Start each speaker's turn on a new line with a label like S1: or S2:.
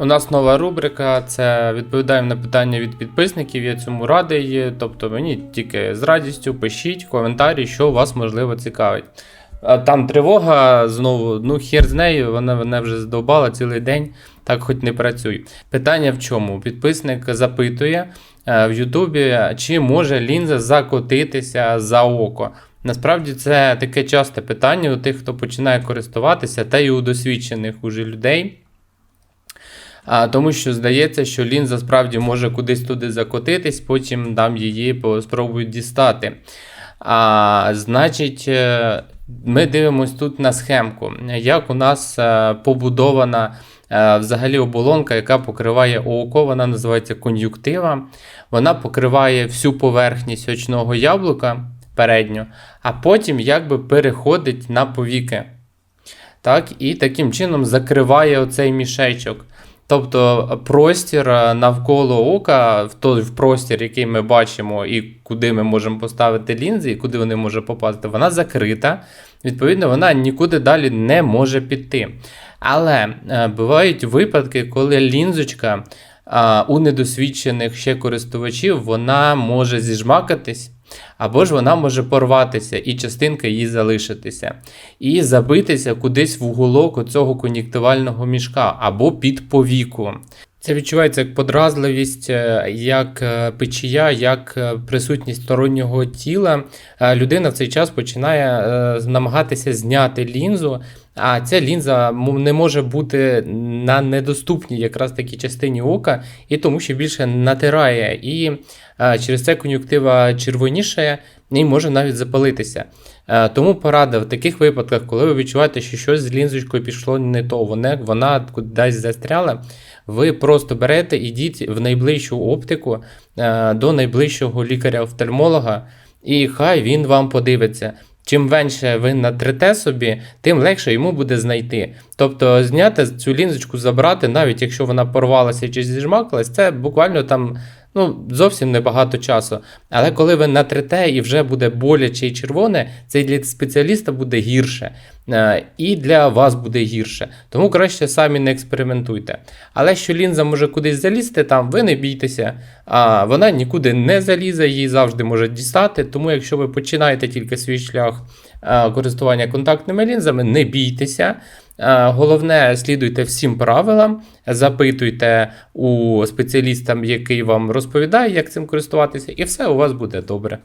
S1: У нас нова рубрика. Це відповідаємо на питання від підписників. Я цьому радий. Тобто мені тільки з радістю пишіть коментарі, що вас можливо цікавить. Там тривога знову, ну хер з нею, вона мене вже здовбала цілий день, так хоч не працюй. Питання в чому? Підписник запитує е, в Ютубі, чи може лінза закотитися за око. Насправді це таке часте питання у тих, хто починає користуватися, та й у досвідчених уже людей. Тому що здається, що лінза справді може кудись туди закотитись, потім там її спробують дістати. А, значить, е, ми дивимось тут на схемку, як у нас е, побудована е, взагалі оболонка, яка покриває око, вона називається кон'юктива. Вона покриває всю поверхність очного яблука передню, а потім якби переходить на повіки. Так, і таким чином закриває оцей мішечок. Тобто простір е, навколо ока, в той простір, який ми бачимо, і куди ми можемо поставити лінзи, і куди вони можуть попасти, вона закрита. Відповідно, вона нікуди далі не може піти. Але е, бувають випадки, коли лінзочка е, у недосвідчених ще користувачів вона може зіжмакатись. Або ж вона може порватися і частинка її залишитися, і забитися кудись в уголок цього кон'єктивального мішка або під повіку. Це відчувається як подразливість, е, як е, печія, як е, присутність стороннього тіла. Людина в цей час починає намагатися зняти лінзу, а ця лінза не може бути на недоступній якраз такій частині ока, і тому що більше натирає. І через це кон'юктива червонішає і може навіть запалитися. Е, Тому порада в таких випадках, коли ви відчуваєте, що щось з лінзочкою пішло не то, вона, вона кудись застряла, ви просто берете, ідіть в найближчу оптику е, до найближчого лікаря-офтальмолога, і хай він вам подивиться. Чим менше ви натрете собі, тим легше йому буде знайти. Тобто зняти цю лінзочку, забрати, навіть якщо вона порвалася чи зіжмакалась, це буквально там ну, зовсім небагато часу. Але коли ви натрете і вже буде боляче і червоне, це для спеціаліста буде гірше, е, і для вас буде гірше. Тому краще самі не експериментуйте. Але що лінза може кудись залізти, там ви не бійтеся, а вона нікуди не залізе, її завжди може дістати. Тому, якщо ви починаєте тільки свій шлях е, користування контактними лінзами, не бійтеся. Е, Головне, слідуйте всім правилам, запитуйте у спеціаліста, який вам розповідає, як цим користуватися, і все у вас буде добре.